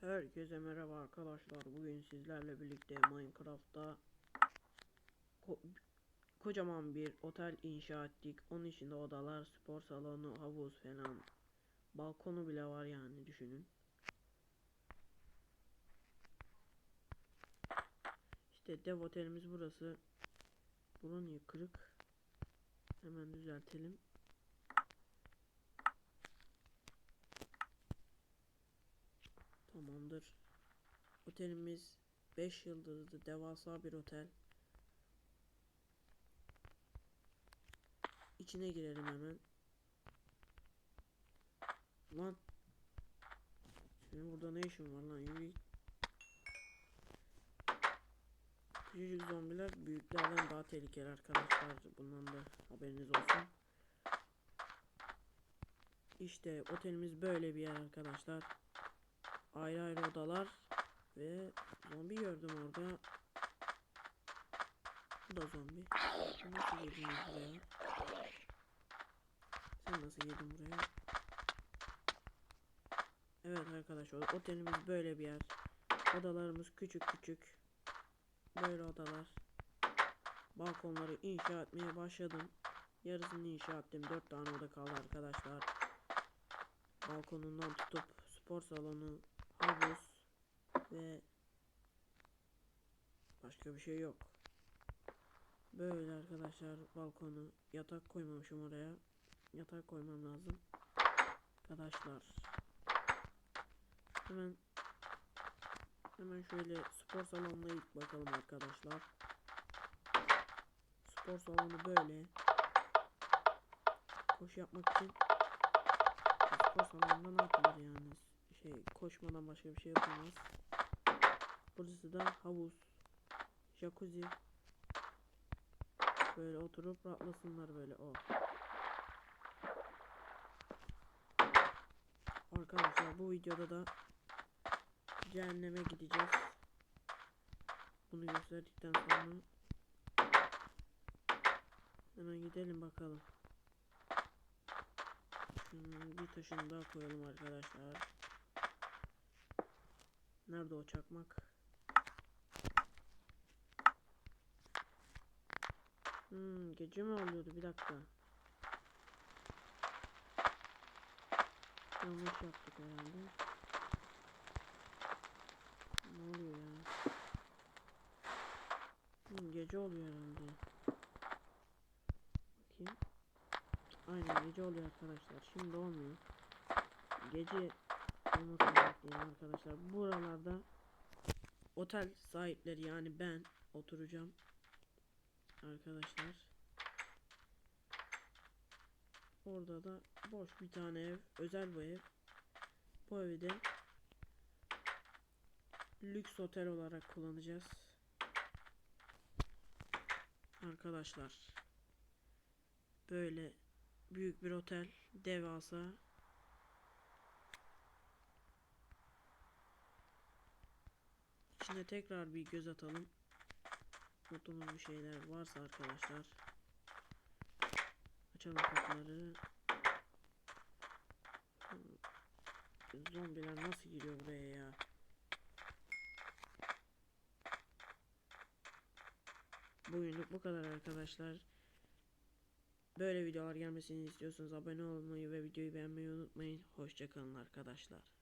Herkese merhaba arkadaşlar. Bugün sizlerle birlikte Minecraft'ta ko- kocaman bir otel inşa ettik. Onun içinde odalar, spor salonu, havuz falan. Balkonu bile var yani düşünün. İşte dev otelimiz burası. Niye kırık? Hemen düzeltelim. Tamamdır. Otelimiz 5 yıldızlı devasa bir otel. İçine girelim hemen. Lan. Senin burada ne işin var lan yürü. Küçücük zombiler büyüklerden daha tehlikeli arkadaşlar. Bundan da haberiniz olsun. İşte otelimiz böyle bir yer arkadaşlar ayrı ayrı odalar ve zombi gördüm orada. Bu da zombi. Sen nasıl girdin buraya? Sen nasıl girdin buraya? Evet arkadaşlar otelimiz böyle bir yer. Odalarımız küçük küçük. Böyle odalar. Balkonları inşa etmeye başladım. Yarısını inşa ettim. 4 tane oda kaldı arkadaşlar. Balkonundan tutup spor salonu, havuz ve başka bir şey yok. Böyle arkadaşlar balkonu yatak koymamışım oraya. Yatak koymam lazım. Arkadaşlar. Hemen hemen şöyle spor salonuna ilk bakalım arkadaşlar. Spor salonu böyle. Koşu yapmak için spor salonunda ne yapılır yani? Şey koşmadan başka bir şey yapamaz. Burası da havuz, jacuzzi. Böyle oturup rahatlasınlar böyle o. Arkadaşlar bu videoda da cehenneme gideceğiz. Bunu gösterdikten sonra hemen gidelim bakalım. Şunun bir taşını daha koyalım arkadaşlar. Nerede o çakmak? Hmm, gece mi oluyordu? Bir dakika. Yanlış yaptık herhalde. Ne oluyor ya? Hmm, gece oluyor herhalde. Bakayım. Aynen gece oluyor arkadaşlar. Şimdi olmuyor. Gece bekleyin arkadaşlar. Buralarda otel sahipleri yani ben oturacağım. Arkadaşlar. Orada da boş bir tane ev. Özel bu ev. Bu evi de lüks otel olarak kullanacağız. Arkadaşlar. Böyle büyük bir otel. Devasa. İçine tekrar bir göz atalım. Unuttuğumuz bir şeyler varsa arkadaşlar. Açalım kapıları. Zombiler nasıl giriyor buraya ya? Bugünlük bu kadar arkadaşlar. Böyle videolar gelmesini istiyorsanız abone olmayı ve videoyu beğenmeyi unutmayın. Hoşçakalın arkadaşlar.